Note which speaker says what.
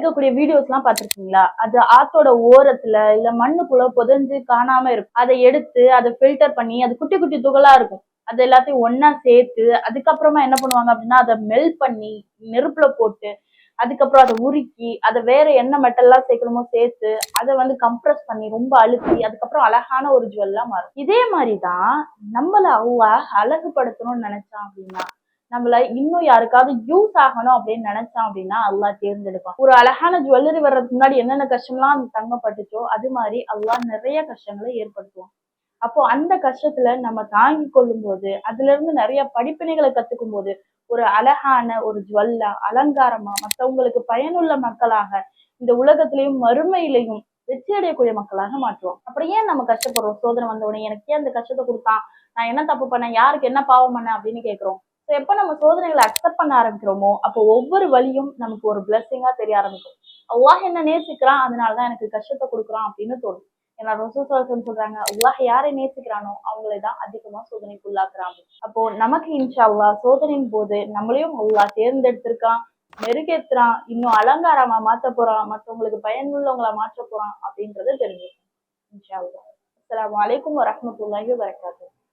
Speaker 1: இருக்கக்கூடிய வீடியோஸ் எல்லாம் பாத்திருக்கீங்களா அது ஆத்தோட ஓரத்துல இல்ல மண்ணுக்குள்ள புதஞ்சு காணாம இருக்கும். அதை எடுத்து அதை ஃபில்டர் பண்ணி அது குட்டி குட்டி துகளா இருக்கும். அது எல்லாத்தையும் ஒன்னா சேர்த்து அதுக்கப்புறமா என்ன பண்ணுவாங்க அப்படின்னா அதை மெல்ட் பண்ணி நெருப்புல போட்டு அதுக்கப்புறம் அதை உருக்கி அதை வேற என்ன மெட்டல்லாம் சேர்க்கணுமோ சேர்த்து அதை வந்து கம்ப்ரஸ் பண்ணி ரொம்ப அழுத்தி அதுக்கப்புறம் அழகான ஒரு ஜுவல்லாம் மாறும். இதே மாதிரிதான் நம்மளை அல்லாஹ் அழகுபடுத்தணும்னு நினைச்சான் அப்படின்னா நம்மள இன்னும் யாருக்காவது யூஸ் ஆகணும் அப்படின்னு நினைச்சான் அப்படின்னா அல்லா தேர்ந்தெடுப்பான். ஒரு அழகான ஜுவல்லரி வர்றதுக்கு முன்னாடி என்னென்ன கஷ்டம்லாம் அந்த தங்கம் பட்டுச்சோ அது மாதிரி அல்லா நிறைய கஷ்டங்களை ஏற்படுத்துவான். அப்போ அந்த கஷ்டத்துல நம்ம தாங்கி கொள்ளும் போது அதுல இருந்து நிறைய படிப்பினைகளை கத்துக்கும் போது ஒரு அழகான ஒரு ஜுவல்லா அலங்காரமா மற்றவங்களுக்கு பயனுள்ள மக்களாக இந்த உலகத்திலையும் மறுமையிலையும் வெற்றி அடையக்கூடிய மக்களாக மாற்றுவோம். அப்புறம் ஏன் நம்ம கஷ்டப்படுறோம்? சோதனை வந்த உடனே எனக்கு ஏன் அந்த கஷ்டத்தை கொடுத்தான்? நான் என்ன தப்பு பண்ணேன்? யாருக்கு என்ன பாவம் பண்ணேன் அப்படின்னு கேட்குறோம் ஸோ எப்போ நம்ம சோதனைகளை அக்செப்ட் பண்ண ஆரம்பிக்கிறோமோ அப்போ ஒவ்வொரு வழியும் நமக்கு ஒரு பிளஸ்ஸிங்காக தெரிய ஆரம்பிக்கும். அல்லாஹ் என்ன நேசிக்கிறான் அதனால தான் எனக்கு கஷ்டத்தை கொடுக்குறான் அப்படின்னு தோணும். ஏன்னா ரசூசன் சொல்றாங்க அல்லாஹ் யாரை நேசிக்கிறானோ அவங்களை தான் அதிகமா சோதனைக்குள்ளாக்குறாங்க அப்போ நமக்கு இன்ஷா அல்லா சோதனையின் போது நம்மளையும் அல்லாஹ் தேர்ந்தெடுத்திருக்கான் மெருகேத்துறான் இன்னும் அலங்காரமா மாத்த போறான் மற்றவங்களுக்கு பயனுள்ளவங்களா மாற்ற போறான் அப்படின்றத தெரிஞ்சுக்கணும். இன்ஷா அல்லா அஸ்ஸலாமு அலைக்கும் வரஹ்மத்துல்லாஹி வபரகாத்துஹு